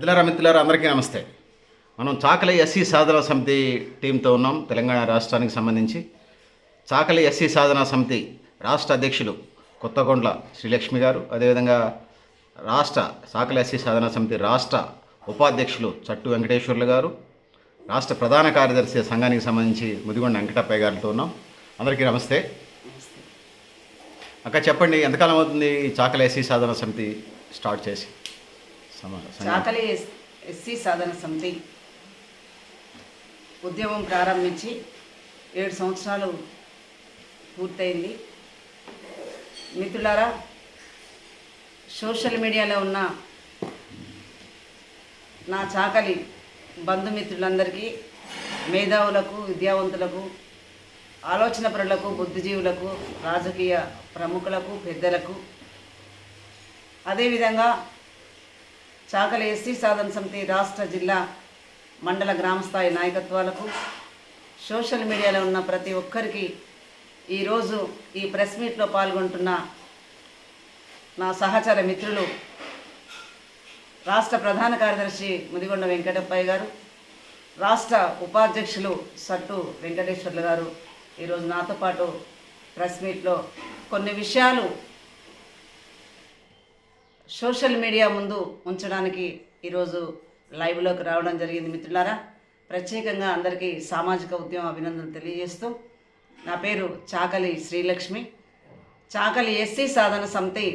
పెద్దలారా మిత్రులారా అందరికీ నమస్తే. మనం చాకలి ఎస్సీ సాధన సమితి టీంతో ఉన్నాం తెలంగాణ రాష్ట్రానికి సంబంధించి. చాకలి ఎస్సీ సాధన సమితి రాష్ట్ర అధ్యక్షులు కొత్తగొండ్ల శ్రీలక్ష్మి గారు అదేవిధంగా రాష్ట్ర చాకలి ఎస్సీ సాధన సమితి రాష్ట్ర ఉపాధ్యక్షులు చట్టు వెంకటేశ్వర్లు గారు రాష్ట్ర ప్రధాన కార్యదర్శి సంఘానికి సంబంధించి ముదిగొండ వెంకటప్పయ్య గారితో ఉన్నాం. అందరికీ నమస్తే. అక్క చెప్పండి ఎంతకాలం అవుతుంది చాకలి ఎస్సీ సాధన సమితి స్టార్ట్ చేసి? చాకలి ఎస్- ఎస్సీ సాధన సమితి. ఉద్యమం ప్రారంభించి ఏడు సంవత్సరాలు పూర్తయింది. మిత్రులారా సోషల్ మీడియాలో ఉన్న నా చాకలి బంధుమిత్రులందరికీ మేధావులకు విద్యావంతులకు ఆలోచన పరులకు బుద్ధిజీవులకు రాజకీయ ప్రముఖులకు పెద్దలకు అదేవిధంగా చాకలి ఎస్సీ సాధన సమితి రాష్ట్ర జిల్లా మండల గ్రామస్థాయి నాయకత్వాలకు సోషల్ మీడియాలో ఉన్న ప్రతి ఒక్కరికి ఈరోజు ఈ ప్రెస్ మీట్లో పాల్గొంటున్న నా సహచర మిత్రులు రాష్ట్ర ప్రధాన కార్యదర్శి ముదిగొండ వెంకటప్పయ్య గారు రాష్ట్ర ఉపాధ్యక్షులు సట్టు వెంకటేశ్వర్లు గారు ఈరోజు నాతో పాటు ప్రెస్ మీట్లో కొన్ని విషయాలు సోషల్ మీడియా ముందు ఉంచడానికి ఈరోజు లైవ్లోకి రావడం జరిగింది మిత్రులారా. ప్రత్యేకంగా అందరికీ సామాజిక ఉద్యమ అభినందనలు తెలియజేస్తూ నా పేరు చాకలి శ్రీలక్ష్మి. చాకలి ఎస్సీ సాధన సమితి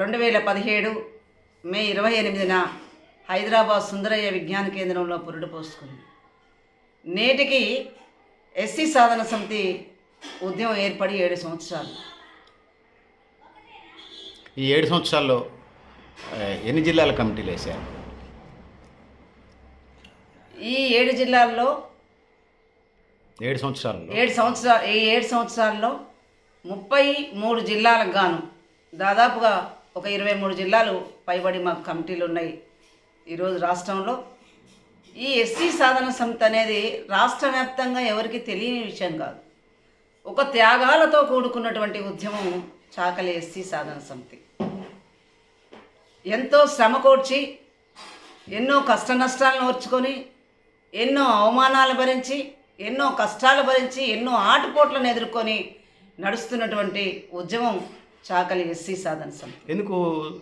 రెండు వేల పదిహేడు మే ఇరవై ఎనిమిదిన హైదరాబాద్ సుందరయ్య విజ్ఞాన కేంద్రంలో పురుడు పోసుకుంది. నేటికి ఎస్సీ సాధన సమితి ఉద్యమం ఏర్పడి ఏడు సంవత్సరాలు. ఈ ఏడు సంవత్సరాల్లో ఎన్ని జిల్లాల కమిటీలు వేశారు? ఈ ఏడు జిల్లాల్లో ఏడు సంవత్సరాల్లో. ఏడు సంవత్సరాలు ఈ ఏడు సంవత్సరాల్లో ముప్పై మూడు జిల్లాలకు గాను దాదాపుగా ఒక ఇరవై మూడు జిల్లాలు పైబడి మాకు కమిటీలు ఉన్నాయి. ఈరోజు రాష్ట్రంలో ఈ ఎస్సీ సాధన సమితి అనేది రాష్ట్ర వ్యాప్తంగా ఎవరికి తెలియని విషయం కాదు. ఒక త్యాగాలతో కూడుకున్నటువంటి ఉద్యమం చాకలి ఎస్సీ సాధన సమితి. ఎంతో శ్రమ కోర్చి ఎన్నో కష్ట నష్టాలను ఓర్చుకొని ఎన్నో అవమానాలు భరించి ఎన్నో కష్టాలు భరించి ఎన్నో ఆటుపోట్లను ఎదుర్కొని నడుస్తున్నటువంటి ఉద్యమం చాకలి ఎస్సీ సాధన సమితి. ఎందుకు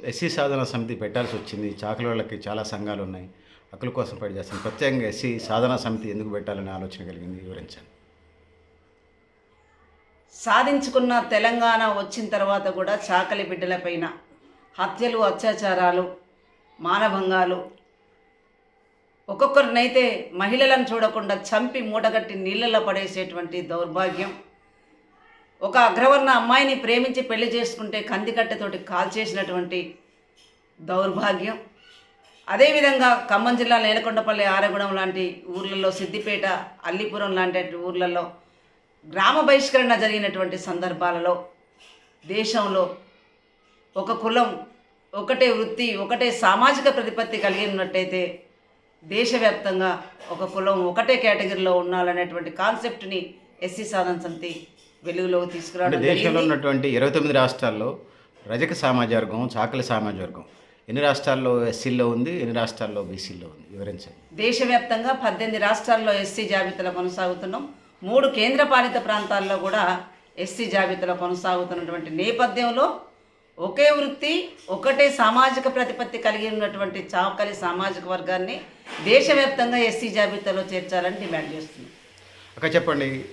ఎస్సీ సాధన సమితి పెట్టాల్సి వచ్చింది? చాకలి వాళ్ళకి చాలా సంఘాలు ఉన్నాయి. హక్కుల కోసం పనిచేస్తాను ప్రత్యేకంగా ఎస్సీ సాధన సమితి ఎందుకు పెట్టాలనే ఆలోచన కలిగింది? వివరించండి. సాధించుకున్న తెలంగాణ వచ్చిన తర్వాత కూడా చాకలి బిడ్డలపైన హత్యలు అత్యాచారాలు మానభంగాలు. ఒక్కొక్కరినైతే మహిళలను చూడకుండా చంపి మూటగట్టి నీళ్ళల్లో పడేసేటువంటి దౌర్భాగ్యం. ఒక అగ్రవర్ణ అమ్మాయిని ప్రేమించి పెళ్ళి చేసుకుంటే కందికట్టెతోటి కాల్చేసినటువంటి దౌర్భాగ్యం. అదేవిధంగా ఖమ్మం జిల్లా నేలకొండపల్లి ఆరగూడెం లాంటి ఊర్లలో సిద్దిపేట అల్లిపురం లాంటి ఊర్లలో గ్రామ బహిష్కరణ జరిగినటువంటి సందర్భాలలో దేశంలో ఒక కులం ఒకటే వృత్తి ఒకటే సామాజిక ప్రతిపత్తి కలిగి ఉన్నట్టయితే దేశవ్యాప్తంగా ఒక కులం ఒకటే కేటగిరీలో ఉండాలనేటువంటి కాన్సెప్ట్ని ఎస్సీ సాధన సమితి వెలుగులోకి తీసుకురావడం దేశంలో ఉన్నటువంటి ఇరవై తొమ్మిది రాష్ట్రాల్లో రజక సామాజిక వర్గం చాకలి సామాజిక వర్గం ఎన్ని రాష్ట్రాల్లో ఎస్సీల్లో ఉంది ఎన్ని రాష్ట్రాల్లో బీసీల్లో ఉంది? వివరించండి. దేశవ్యాప్తంగా పద్దెనిమిది రాష్ట్రాల్లో ఎస్సీ జాబితాలో కొనసాగుతున్నాం. మూడు కేంద్రపాలిత ప్రాంతాల్లో కూడా ఎస్సీ జాబితాలో కొనసాగుతున్నటువంటి నేపథ్యంలో ఒకే వృత్తి ఒకటే సామాజిక ప్రతిపత్తి కలిగి ఉన్నటువంటి చావకలి సామాజిక వర్గాన్ని దేశవ్యాప్తంగా ఎస్సీ జాబితాలో చేర్చాలని డిమాండ్ చేస్తున్నాం. ఒక చెప్పండి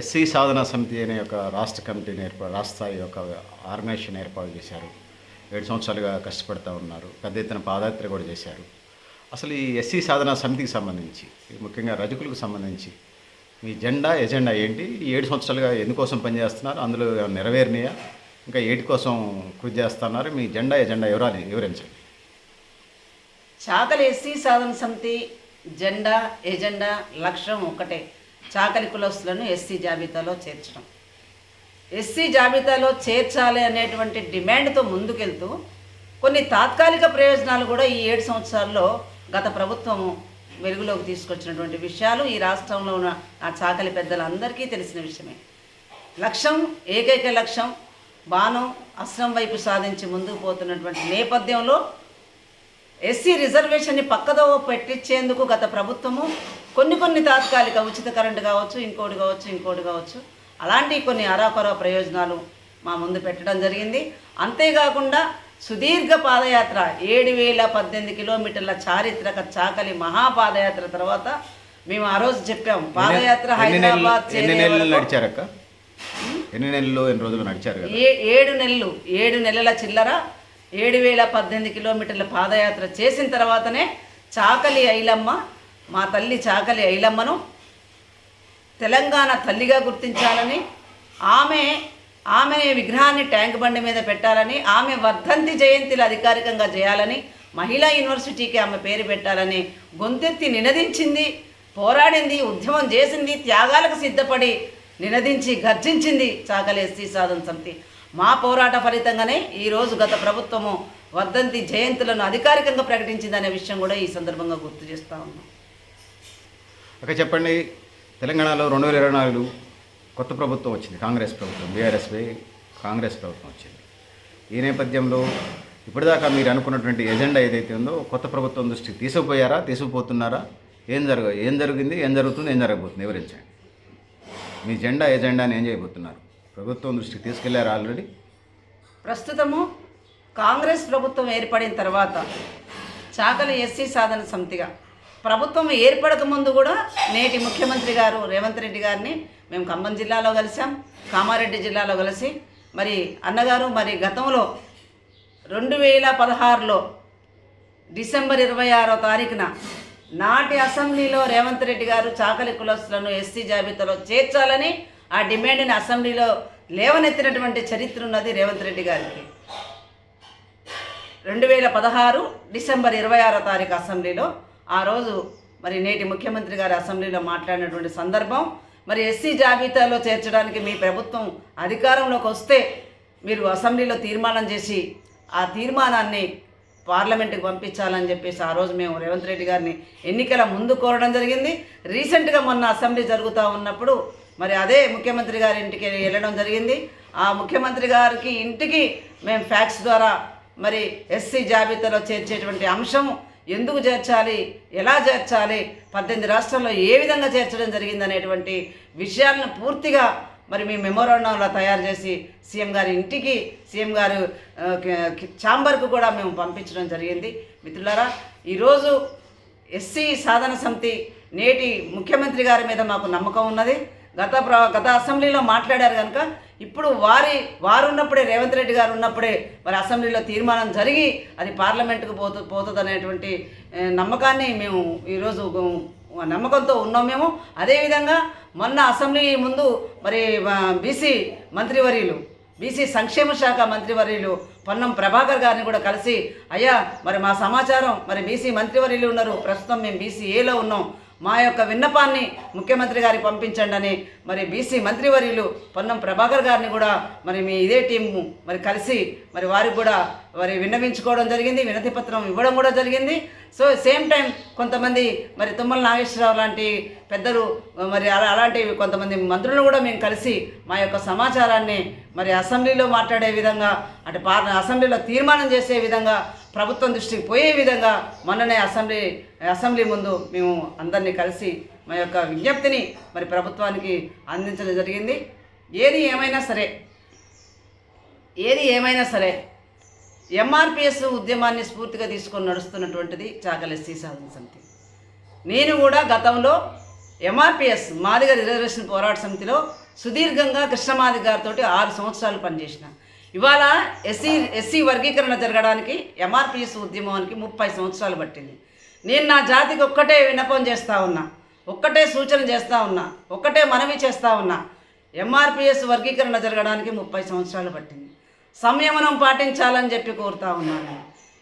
ఎస్సీ సాధన సమితి అనే ఒక రాష్ట్ర కమిటీని ఏర్పాటు రాష్ట్ర స్థాయి ఒక ఆర్గనైజేషన్ ఏర్పాటు చేశారు. ఏడు సంవత్సరాలుగా కష్టపడుతూ ఉన్నారు. పెద్ద ఎత్తున పాదయాత్ర కూడా చేశారు. అసలు ఈ ఎస్సీ సాధన సమితికి సంబంధించి ముఖ్యంగా రజకులకు సంబంధించి మీ జెండా ఎజెండా ఏంటి? ఏడు సంవత్సరాలుగా ఎందుకోసం పనిచేస్తున్నారు? అందులో ఏమైనా నెరవేరినాయా? ఇంకా ఏటి కోసం కృషి చేస్తున్నారు? మీ జెండా ఎజెండా వివరాలు వివరించండి. చాకలి ఎస్సీ సాధన సమితి జెండా ఎజెండా లక్ష్యం ఒకటే చాకలి కులస్తులను ఎస్సీ జాబితాలో చేర్చడం. ఎస్సీ జాబితాలో చేర్చాలి అనేటువంటి డిమాండ్తో ముందుకెళ్తూ కొన్ని తాత్కాలిక ప్రయోజనాలు కూడా ఈ ఏడు సంవత్సరాల్లో గత ప్రభుత్వం వెలుగులోకి తీసుకొచ్చినటువంటి విషయాలు ఈ రాష్ట్రంలో ఉన్న ఆ చాకలి పెద్దలందరికీ తెలిసిన విషయమే. లక్ష్యం ఏకైక లక్ష్యం బాణం అస్త్రం వైపు సాధించి ముందుకు పోతున్నటువంటి నేపథ్యంలో ఎస్సీ రిజర్వేషన్ని పక్కదోవ పెట్టించేందుకు గత ప్రభుత్వము కొన్ని కొన్ని తాత్కాలిక ఉచిత కరెంటు కావచ్చు ఇంకోటి కావచ్చు ఇంకోటి కావచ్చు అలాంటి కొన్ని అరాకొర ప్రయోజనాలు మా ముందు పెట్టడం జరిగింది. అంతేకాకుండా సుదీర్ఘ పాదయాత్ర ఏడు వేల పద్దెనిమిది కిలోమీటర్ల చారిత్రక చాకలి మహాపాదయాత్ర తర్వాత మేము ఆ రోజు చెప్పాం. పాదయాత్ర హైదరాబాద్ చేరే ఎన్ని నెలలు ఎన్ని రోజులు నడిచారు కదా? ఏ ఏడు నెలలు ఏడు నెలల చిల్లర ఏడు వేల పద్దెనిమిది కిలోమీటర్ల పాదయాత్ర చేసిన తర్వాతనే చాకలి ఐలమ్మ మా తల్లి చాకలి ఐలమ్మను తెలంగాణ తల్లిగా గుర్తించాలని ఆమె ఆమె విగ్రహాన్ని ట్యాంక్ బండి మీద పెట్టాలని ఆమె వర్ధంతి జయంతిలు అధికారికంగా చేయాలని మహిళా యూనివర్సిటీకి ఆమె పేరు పెట్టాలని గొంతెత్తి నినదించింది పోరాడింది ఉద్యమం చేసింది త్యాగాలకు సిద్ధపడి నినదించి గర్జించింది చాకలి ఎస్సీ సాధన సమితి. మా పోరాట ఫలితంగానే ఈరోజు గత ప్రభుత్వము వర్ధంతి జయంతులను అధికారికంగా ప్రకటించిందనే విషయం కూడా ఈ సందర్భంగా గుర్తు చేస్తూ ఉన్నాం. ఒక చెప్పండి తెలంగాణలో రెండు వేల ఇరవై నాలుగు కొత్త ప్రభుత్వం వచ్చింది కాంగ్రెస్ ప్రభుత్వం బీఆర్ఎస్పై కాంగ్రెస్ ప్రభుత్వం వచ్చింది. ఈ నేపథ్యంలో ఇప్పటిదాకా మీరు అనుకున్నటువంటి ఎజెండా ఏదైతే ఉందో కొత్త ప్రభుత్వం దృష్టికి తీసుకుపోయారా తీసుకుపోతున్నారా? ఏం జరగ ఏం జరిగింది ఏం జరుగుతుంది ఏం జరగబోతుంది? వివరించండి. మీ జెండా ఎజెండాని ఏం చేయబోతున్నారు? ప్రభుత్వం దృష్టికి తీసుకెళ్ళారు ఆల్రెడీ? ప్రస్తుతము కాంగ్రెస్ ప్రభుత్వం ఏర్పడిన తర్వాత చాకలి ఎస్సీ సాధన సమితిగా ప్రభుత్వం ఏర్పడక ముందు కూడా నేటి ముఖ్యమంత్రి గారు రేవంత్ రెడ్డి గారిని మేము ఖమ్మం జిల్లాలో కలిసాం కామారెడ్డి జిల్లాలో కలిసి మరి అన్నగారు మరి గతంలో రెండు వేల పదహారులో డిసెంబర్ ఇరవై ఆరో తారీఖున నాటి అసెంబ్లీలో రేవంత్ రెడ్డి గారు చాకలి కులస్తులను ఎస్సీ జాబితాలో చేర్చాలని ఆ డిమాండ్ని అసెంబ్లీలో లేవనెత్తినటువంటి చరిత్ర ఉన్నది రేవంత్ రెడ్డి గారికి. రెండు వేల పదహారు డిసెంబర్ ఇరవై ఆరో తారీఖు అసెంబ్లీలో ఆ రోజు మరి నేటి ముఖ్యమంత్రి గారి అసెంబ్లీలో మాట్లాడినటువంటి సందర్భం. మరి ఎస్సీ జాబితాలో చేర్చడానికి మీ ప్రభుత్వం అధికారంలోకి వస్తే మీరు అసెంబ్లీలో తీర్మానం చేసి ఆ తీర్మానాన్ని పార్లమెంట్కి పంపించాలని చెప్పేసి ఆ రోజు మేము రేవంత్ రెడ్డి గారిని ఎన్నికల ముందు కోరడం జరిగింది. రీసెంట్గా మొన్న అసెంబ్లీ జరుగుతూ ఉన్నప్పుడు మరి అదే ముఖ్యమంత్రి గారి ఇంటికి వెళ్ళడం జరిగింది. ఆ ముఖ్యమంత్రి గారికి ఇంటికి మేము ఫ్యాక్స్ ద్వారా మరి ఎస్సీ జాబితాలో చేర్చేటువంటి అంశం ఎందుకు చేర్చాలి ఎలా చేర్చాలి పద్దెనిమిది రాష్ట్రాల్లో ఏ విధంగా చేర్చడం జరిగిందనేటువంటి విషయాలను పూర్తిగా మరి మీ మెమోరాండంలో తయారు చేసి సీఎం గారి ఇంటికి సీఎం గారు ఛాంబర్కు కూడా మేము పంపించడం జరిగింది. మిత్రులారా ఈరోజు ఎస్సీ సాధన సమితి నేటి ముఖ్యమంత్రి గారి మీద మాకు నమ్మకం ఉన్నది. గత ప్ర గత అసెంబ్లీలో మాట్లాడారు కనుక ఇప్పుడు వారి వారు ఉన్నప్పుడే రేవంత్ రెడ్డి గారు ఉన్నప్పుడే మరి అసెంబ్లీలో తీర్మానం జరిగి అది పార్లమెంటుకు పోతు పోతుంది అనేటువంటి నమ్మకాన్ని మేము ఈరోజు నమ్మకంతో ఉన్నాం మేము. అదేవిధంగా మొన్న అసెంబ్లీ ముందు మరి బీసీ మంత్రివర్యులు బీసీ సంక్షేమ శాఖ మంత్రివర్యులు పొన్నం ప్రభాకర్ గారిని కూడా కలిసి అయ్యా మరి మా సమాచారం మరి బీసీ మంత్రివర్యులు ఉన్నారు. ప్రస్తుతం మేము బీసీ ఏలో ఉన్నాం. మా యొక్క విన్నపాన్ని ముఖ్యమంత్రి గారికి పంపించండి అని మరి బీసీ మంత్రివర్యులు పొన్నం ప్రభాకర్ గారిని కూడా మరి మీ ఇదే టీము మరి కలిసి మరి వారికి కూడా మరి విన్నవించుకోవడం జరిగింది వినతి పత్రం ఇవ్వడం కూడా జరిగింది. సో సేమ్ టైం కొంతమంది మరి తుమ్మల నాగేశ్వరరావు లాంటి పెద్దలు మరి అలా అలాంటి కొంతమంది మంత్రులను కూడా మేము కలిసి మా యొక్క సమాచారాన్ని మరి అసెంబ్లీలో మాట్లాడే విధంగా అటు పార్ అసెంబ్లీలో తీర్మానం చేసే విధంగా ప్రభుత్వం దృష్టికి పోయే విధంగా మొన్ననే అసెంబ్లీ అసెంబ్లీ ముందు మేము అందరినీ కలిసి మా యొక్క విజ్ఞప్తిని మరి ప్రభుత్వానికి అందించడం జరిగింది. ఏది ఏమైనా సరే ఏది ఏమైనా సరే ఎంఆర్పిఎస్ ఉద్యమాన్ని స్ఫూర్తిగా తీసుకొని నడుస్తున్నటువంటిది చాకలి ఎస్సీ సాధన సమితి. నేను కూడా గతంలో ఎంఆర్పిఎస్ మాదిగ రిజర్వేషన్ పోరాట సమితిలో సుదీర్ఘంగా కృష్ణమాది గారితో ఆరు సంవత్సరాలు పనిచేసిన. ఇవాళ ఎస్సీ ఎస్సీ వర్గీకరణ జరగడానికి ఎంఆర్పిఎస్ ఉద్యమానికి ముప్పై సంవత్సరాలు పట్టింది. నేను నా జాతికి ఒక్కటే విన్నపం చేస్తూ ఉన్నా ఒక్కటే సూచన చేస్తూ ఉన్నా ఒక్కటే మనవి చేస్తూ ఉన్నా ఎంఆర్పిఎస్ వర్గీకరణ జరగడానికి ముప్పై సంవత్సరాలు పట్టింది. సంయమనం పాటించాలని చెప్పి కోరుతా ఉన్నాను.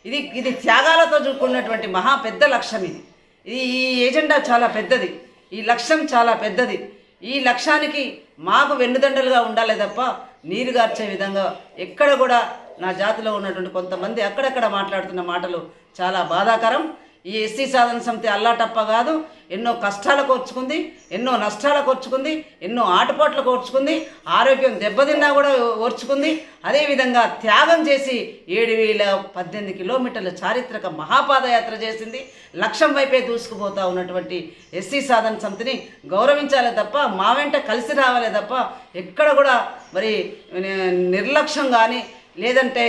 ఇది ఇది త్యాగాలతో చూసుకున్నటువంటి మహా పెద్ద లక్ష్యం ఇది. ఇది ఈ ఏజెండా చాలా పెద్దది. ఈ లక్ష్యం చాలా పెద్దది. ఈ లక్ష్యానికి మాకు వెన్నుదండలుగా ఉండాలి తప్ప నీరు గార్చే విధంగా ఎక్కడ కూడా నా జాతిలో ఉన్నటువంటి కొంతమంది అక్కడక్కడ మాట్లాడుతున్న మాటలు చాలా బాధాకరం. ఈ ఎస్సీ సాధన సమితి అల్లాటప్ప కాదు ఎన్నో కష్టాలు కోర్చుకుంది ఎన్నో నష్టాలు కోర్చుకుంది ఎన్నో ఆటపాట్లు కోర్చుకుంది ఆరోగ్యం దెబ్బతిన్నా కూడా ఓర్చుకుంది. అదేవిధంగా త్యాగం చేసి ఏడు వేల పద్దెనిమిది కిలోమీటర్ల చారిత్రక మహాపాదయాత్ర చేసింది. లక్ష్యం వైపే దూసుకుపోతా ఉన్నటువంటి ఎస్సీ సాధన సమితిని గౌరవించాలే తప్ప మా వెంట కలిసి రావాలే తప్ప ఎక్కడ కూడా మరి నిర్లక్ష్యం కానీ లేదంటే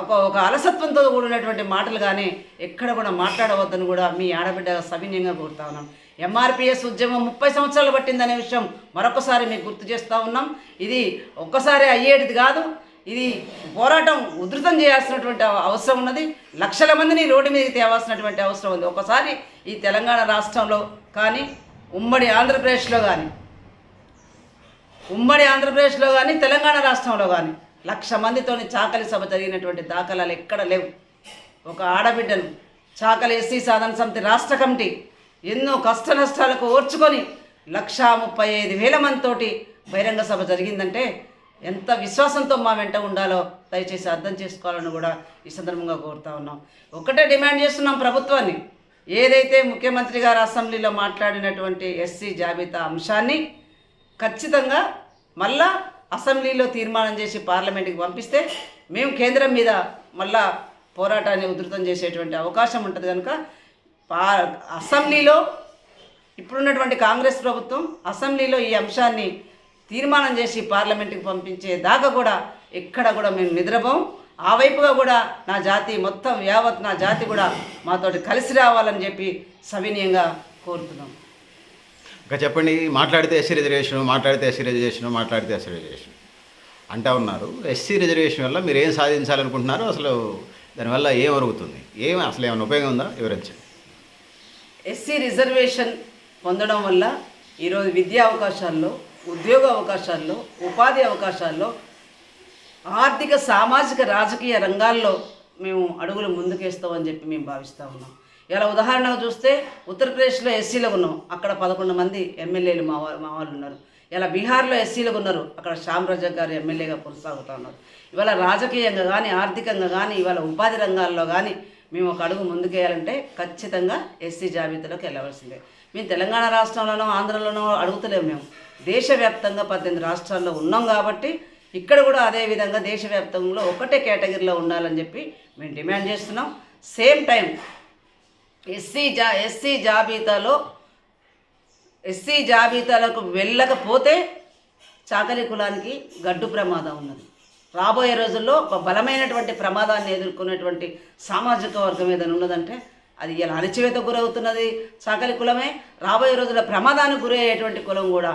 ఒక ఒక అలసత్వంతో కూడినటువంటి మాటలు కానీ ఎక్కడ కూడా మాట్లాడవద్దని కూడా మీ ఆడబిడ్డ సవినయంగా కోరుతా ఉన్నాం. ఎంఆర్పిఎస్ ఉద్యమం ముప్పై సంవత్సరాలు పట్టిందనే విషయం మరొకసారి మీకు గుర్తు చేస్తూ ఉన్నాం. ఇది ఒక్కసారి అయ్యేటిది కాదు ఇది పోరాటం ఉధృతం చేయాల్సినటువంటి అవసరం ఉన్నది. లక్షల మందిని రోడ్డు మీదకి తేవాల్సినటువంటి అవసరం ఉంది. ఒకసారి ఈ తెలంగాణ రాష్ట్రంలో కానీ ఉమ్మడి ఆంధ్రప్రదేశ్లో కానీ ఉమ్మడి ఆంధ్రప్రదేశ్లో కానీ తెలంగాణ రాష్ట్రంలో కానీ లక్ష మందితోని చాకలి సభ జరిగినటువంటి దాఖలాలు ఎక్కడ లేవు. ఒక ఆడబిడ్డను చాకలి ఎస్సీ సాధన సమితి రాష్ట్ర కమిటీ ఎన్నో కష్ట నష్టాలకు ఓర్చుకొని లక్షా ముప్పై ఐదు వేల మందితోటి బహిరంగ సభ జరిగిందంటే ఎంత విశ్వాసంతో మా వెంట ఉండాలో దయచేసి అర్థం చేసుకోవాలని కూడా ఈ సందర్భంగా కోరుతా ఉన్నాం. ఒకటే డిమాండ్ చేస్తున్నాం ప్రభుత్వాన్ని. ఏదైతే ముఖ్యమంత్రి గారు అసెంబ్లీలో మాట్లాడినటువంటి ఎస్సీ జాబితా అంశాన్ని ఖచ్చితంగా మళ్ళా అసెంబ్లీలో తీర్మానం చేసి పార్లమెంట్కి పంపిస్తే మేము కేంద్రం మీద మళ్ళా పోరాటాన్ని ఉధృతం చేసేటువంటి అవకాశం ఉంటుంది కనుక పా అసెంబ్లీలో ఇప్పుడున్నటువంటి కాంగ్రెస్ ప్రభుత్వం అసెంబ్లీలో ఈ అంశాన్ని తీర్మానం చేసి పార్లమెంట్కి పంపించే దాకా కూడా ఎక్కడ కూడా మేము నిద్రపోం. ఆ వైపుగా కూడా నా జాతి మొత్తం యావత్ నా జాతి కూడా మాతోటి కలిసి రావాలని చెప్పి సవినీయంగా కోరుతున్నాం. ఇంకా చెప్పండి మాట్లాడితే ఎస్సీ రిజర్వేషన్ మాట్లాడితే ఎస్సీ రిజర్వేషన్ మాట్లాడితే ఎస్సీ రిజర్వేషన్ అంటా ఉన్నారు. ఎస్సీ రిజర్వేషన్ వల్ల మీరు ఏం సాధించాలనుకుంటున్నారో అసలు దానివల్ల ఏం అరుగుతుంది ఏం అసలు ఏమైనా ఉపయోగం ఉందా? వివరించండి. ఎస్సీ రిజర్వేషన్ పొందడం వల్ల ఈరోజు విద్యా అవకాశాల్లో ఉద్యోగ అవకాశాల్లో ఉపాధి అవకాశాల్లో ఆర్థిక సామాజిక రాజకీయ రంగాల్లో మేము అడుగులు ముందుకేస్తామని చెప్పి మేము భావిస్తూ ఉన్నాం. ఇలా ఉదాహరణకు చూస్తే ఉత్తరప్రదేశ్లో ఎస్సీలో ఉన్నాం. అక్కడ పదకొండు మంది ఎమ్మెల్యేలు మా మా వాళ్ళు ఉన్నారు. ఇలా బీహార్లో ఎస్సీలకు ఉన్నారు. అక్కడ శ్యామ్ రజక్ గారు ఎమ్మెల్యేగా కొనసాగుతూ ఉన్నారు. ఇవాళ రాజకీయంగా కానీ ఆర్థికంగా కానీ ఇవాళ ఉపాధి రంగాల్లో కానీ మేము ఒక అడుగు ముందుకేయాలంటే ఖచ్చితంగా ఎస్సీ జాబితాలోకి వెళ్ళవలసిందే. మేము తెలంగాణ రాష్ట్రంలోనో ఆంధ్రలోనో అడుగుతలేము మేము. దేశవ్యాప్తంగా పద్దెనిమిది రాష్ట్రాల్లో ఉన్నాం కాబట్టి ఇక్కడ కూడా అదే విధంగా దేశవ్యాప్తంలో ఒకటే కేటగిరీలో ఉండాలని చెప్పి మేము డిమాండ్ చేస్తున్నాం. సేమ్ టైం ఎస్సీ జా ఎస్సీ జాబితాలో ఎస్సీ జాబితాలకు వెళ్ళకపోతే చాకలి కులానికి గడ్డు ప్రమాదం ఉన్నది. రాబోయే రోజుల్లో ఒక బలమైనటువంటి ప్రమాదాన్ని ఎదుర్కొనేటువంటి సామాజిక వర్గం ఏదైనా ఉన్నదంటే అది ఇలా అణచివేత గురవుతున్నది చాకలి కులమే. రాబోయే రోజుల్లో ప్రమాదానికి గురయ్యేటువంటి కులం కూడా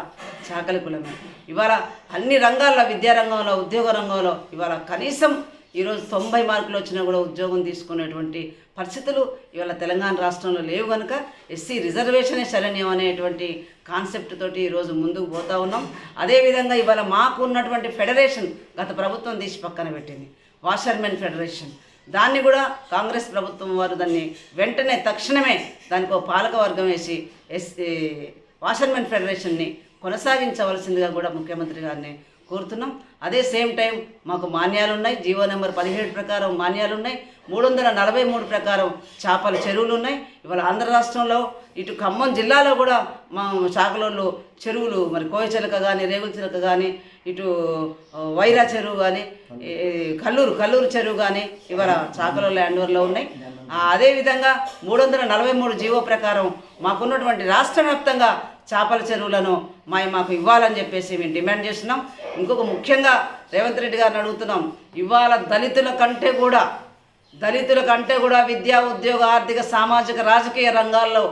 చాకలి కులమే. ఇవాళ అన్ని రంగాల్లో విద్యారంగంలో ఉద్యోగ రంగంలో ఇవాళ కనీసం ఈరోజు తొంభై మార్కులు వచ్చినా కూడా ఉద్యోగం తీసుకునేటువంటి పరిస్థితులు ఇవాళ తెలంగాణ రాష్ట్రంలో లేవు కనుక ఎస్సీ రిజర్వేషనే శరణ్యం అనేటువంటి కాన్సెప్ట్ తోటి ఈరోజు ముందుకు పోతా ఉన్నాం. అదేవిధంగా ఇవాళ మాకు ఉన్నటువంటి ఫెడరేషన్ గత ప్రభుత్వం తీసి పక్కన పెట్టింది. Washermen federation. దాన్ని కూడా కాంగ్రెస్ ప్రభుత్వం వారు దాన్ని వెంటనే తక్షణమే దానికి ఒక పాలక వర్గం వేసి ఎస్ వాషర్మెన్ ఫెడరేషన్ని కొనసాగించవలసిందిగా కూడా ముఖ్యమంత్రి గారిని కోరుతున్నాం. అదే సేమ్ టైం మాకు మాన్యాలు ఉన్నాయి జీవో నెంబర్ పదిహేడు ప్రకారం మాన్యాలు ఉన్నాయి మూడు వందల నలభై మూడు ప్రకారం చేపల చెరువులు ఉన్నాయి ఇవాళ ఆంధ్ర రాష్ట్రంలో ఇటు ఖమ్మం జిల్లాలో కూడా మా శాఖలలో చెరువులు మరి కోయచిలక కానీ రేగుల చిలక కానీ ఇటు వైరా చెరువు కానీ కల్లూరు కల్లూరు చెరువు కానీ ఇవాళ చాకలో ల్యాండ్వర్లో ఉన్నాయి. అదేవిధంగా మూడు వందల నలభై మూడు జీవో ప్రకారం మాకున్నటువంటి రాష్ట్ర వ్యాప్తంగా చేపల చెరువులను మా మాకు ఇవ్వాలని చెప్పేసి మేము డిమాండ్ చేస్తున్నాం. ఇంకొక ముఖ్యంగా రేవంత్ రెడ్డి గారిని అడుగుతున్నాం. ఇవాళ దళితుల కంటే కూడా దళితుల కంటే కూడా విద్యా ఉద్యోగ ఆర్థిక సామాజిక రాజకీయ రంగాల్లో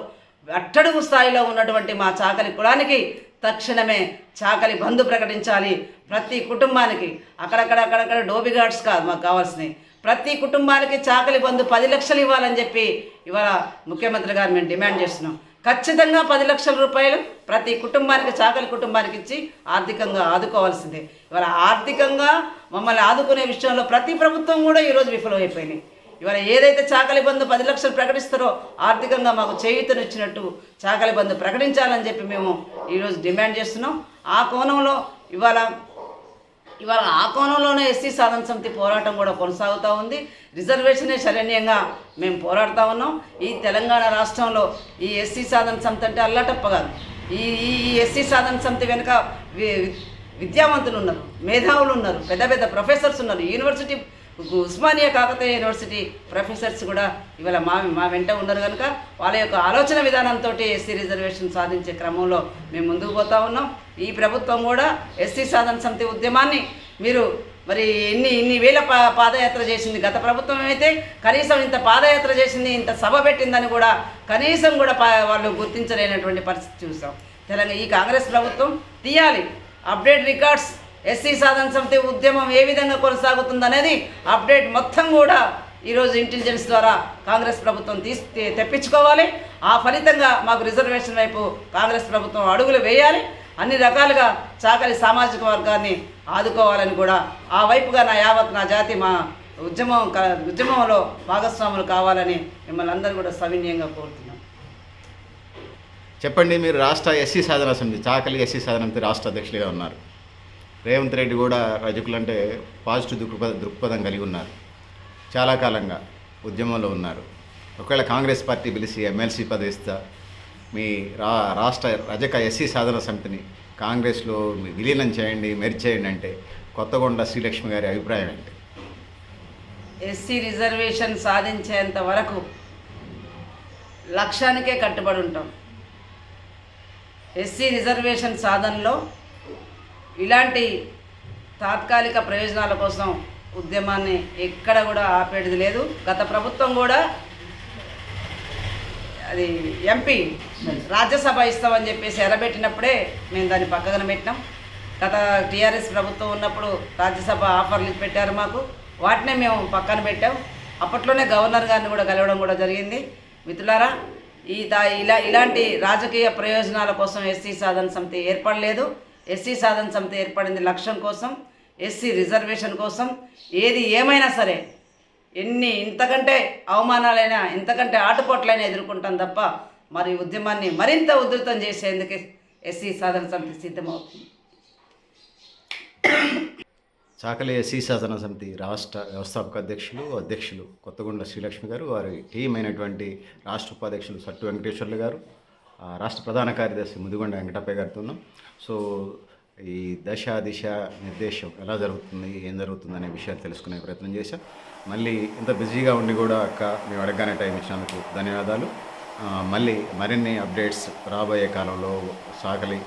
అట్టడుగు స్థాయిలో ఉన్నటువంటి మా చాకలి కులానికి తక్షణమే చాకలి బంధు ప్రకటించాలి. ప్రతి కుటుంబానికి అక్కడక్కడ అక్కడక్కడ డోబీ గార్డ్స్ కాదు మాకు కావాల్సినవి. ప్రతి కుటుంబానికి చాకలి బంధు పది లక్షలు ఇవ్వాలని చెప్పి ఇవాళ ముఖ్యమంత్రి గారు మేము డిమాండ్ చేస్తున్నాం. ఖచ్చితంగా పది లక్షల రూపాయలు ప్రతి కుటుంబానికి చాకలి కుటుంబానికి ఇచ్చి ఆర్థికంగా ఆదుకోవాల్సిందే. ఇవాళ ఆర్థికంగా మమ్మల్ని ఆదుకునే విషయంలో ప్రతి ప్రభుత్వం కూడా ఈరోజు విఫలమైపోయినాయి ఇవాళ ఏదైతే చాకలి బంధు పది లక్షలు ప్రకటిస్తారో ఆర్థికంగా మాకు చేయూతనిచ్చినట్టు చాకలి బంధు ప్రకటించాలని చెప్పి మేము ఈరోజు డిమాండ్ చేస్తున్నాం. ఆ కోణంలో ఇవాళ ఇవాళ ఆ కోణంలోనే ఎస్సీ సాధన సమితి పోరాటం కూడా కొనసాగుతూ ఉంది. రిజర్వేషనే శరణ్యంగా మేము పోరాడుతూ ఉన్నాం. ఈ తెలంగాణ రాష్ట్రంలో ఈ ఎస్సీ సాధన సమితి అంటే అల్లటప్పగా ఈ ఈ ఈ ఎస్సీ సాధన సమితి వెనుక వి- విద్యావంతులు ఉన్నారు మేధావులు ఉన్నారు పెద్ద పెద్ద ప్రొఫెసర్స్ ఉన్నారు university Osmania Kakatiya university professors కూడా ఇవాళ మా మా వెంట ఉన్నారు కనుక వాళ్ళ యొక్క ఆలోచన విధానంతో ఎస్సీ రిజర్వేషన్ సాధించే క్రమంలో మేము ముందుకు పోతా ఉన్నాం. ఈ ప్రభుత్వం కూడా ఎస్సీ సాధన సమితి ఉద్యమాన్ని మీరు మరి ఎన్ని ఇన్ని వేల పా పాదయాత్ర చేసింది గత ప్రభుత్వం అయితే కనీసం ఇంత పాదయాత్ర చేసింది ఇంత సభ పెట్టిందని కూడా కనీసం కూడా వాళ్ళు గుర్తించలేనటువంటి పరిస్థితి చూసాం. తెలంగాణ ఈ కాంగ్రెస్ ప్రభుత్వం తీయాలి. అప్డేట్ రికార్డ్స్ ఎస్సీ సాధన సమితి ఉద్యమం ఏ విధంగా కొనసాగుతుందనేది అప్డేట్ మొత్తం కూడా ఈరోజు ఇంటెలిజెన్స్ ద్వారా కాంగ్రెస్ ప్రభుత్వం తీసి తెప్పించుకోవాలి. ఆ ఫలితంగా మాకు రిజర్వేషన్ వైపు కాంగ్రెస్ ప్రభుత్వం అడుగులు వేయాలి. అన్ని రకాలుగా చాకలి సామాజిక వర్గాన్ని ఆదుకోవాలని కూడా ఆ వైపుగా నా యావత్ నా జాతి మా ఉద్యమం క- ఉద్యమంలో భాగస్వాములు కావాలని మిమ్మల్ని అందరూ కూడా సవినీయంగా కోరుతున్నాం. చెప్పండి మీరు రాష్ట్ర ఎస్సీ సాధన సమితి చాకలి ఎస్సీ సాధన సమితి రాష్ట్ర అధ్యక్షులుగా ఉన్నారు. రేవంత్ రెడ్డి కూడా రజకులంటే పాజిటివ్ దృక్పథ దృక్పథం కలిగి ఉన్నారు. చాలా కాలంగా ఉద్యమంలో ఉన్నారు. ఒకవేళ కాంగ్రెస్ పార్టీ పిలిచి ఎమ్మెల్సీ పదవి ఇస్తా మీ రా రాష్ట్ర రజక ఎస్సీ సాధన సమితిని కాంగ్రెస్లో మీ విలీనం చేయండి మెర్జ్ చేయండి అంటే కొత్తగొండ శ్రీలక్ష్మి గారి అభిప్రాయం ఏంటి? ఎస్సీ రిజర్వేషన్ సాధించేంత వరకు లక్ష్యానికే కట్టుబడి ఉంటాం. ఎస్సీ రిజర్వేషన్ సాధనలో ఇలాంటి తాత్కాలిక ప్రయోజనాల కోసం ఉద్యమాన్ని ఎక్కడ కూడా ఆపేది లేదు. గత ప్రభుత్వం కూడా అది ఎంపీ రాజ్యసభ ఇస్తామని చెప్పేసి ఎరబెట్టినప్పుడే మేము దాన్ని పక్కన పెట్టినాం. గత టీఆర్ఎస్ ప్రభుత్వం ఉన్నప్పుడు రాజ్యసభ ఆఫర్లు పెట్టారు మాకు. వాటినే మేము పక్కన పెట్టాం. అప్పట్లోనే గవర్నర్ గారిని కూడా కలవడం కూడా జరిగింది. మిత్రులారా ఈ దా ఇలా ఇలాంటి రాజకీయ ప్రయోజనాల కోసం ఎస్సీ సాధన సమితి ఏర్పడలేదు. ఎస్సీ సాధన సమితి ఏర్పడింది లక్ష్యం కోసం ఎస్సీ రిజర్వేషన్ కోసం. ఏది ఏమైనా సరే ఎన్ని ఇంతకంటే అవమానాలైనా ఇంతకంటే ఆటుపోట్లైనా ఎదుర్కొంటాం తప్ప మరి ఉద్యమాన్ని మరింత ఉధృతం చేసేందుకు ఎస్సీ సాధన సమితి సిద్ధమవుతుంది. చాకలి ఎస్సీ శాసన సమితి రాష్ట్ర వ్యవస్థాపక అధ్యక్షులు అధ్యక్షులు కొత్తగొండ శ్రీలక్ష్మి గారు వారి టీం అయినటువంటి రాష్ట్ర ఉపాధ్యక్షులు సట్టు వెంకటేశ్వర్లు గారు రాష్ట్ర ప్రధాన కార్యదర్శి ముదిగొండ వెంకటప్పయ్య గారితో సో ఈ దశ దిశ నిర్దేశం ఎలా జరుగుతుంది ఏం జరుగుతుంది అనే విషయాలు తెలుసుకునే ప్రయత్నం చేశాం. మళ్ళీ ఇంత బిజీగా ఉండి కూడా అక్క మేము అడగగానే టైం ఇచ్చినందుకు ధన్యవాదాలు. మళ్ళీ మరిన్ని అప్డేట్స్ రాబోయే కాలంలో సాకలి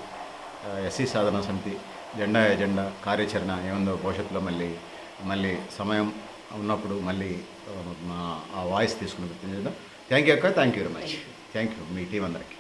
ఎస్సీ సాధన సమితి జెండా ఎజెండా కార్యాచరణ ఏముందో భవిష్యత్తులో మళ్ళీ మళ్ళీ సమయం ఉన్నప్పుడు మళ్ళీ మా ఆ వాయిస్ తీసుకుని ప్రయత్నం చేద్దాం. థ్యాంక్ యూ అక్క thank you very much thank you me team అందరికి.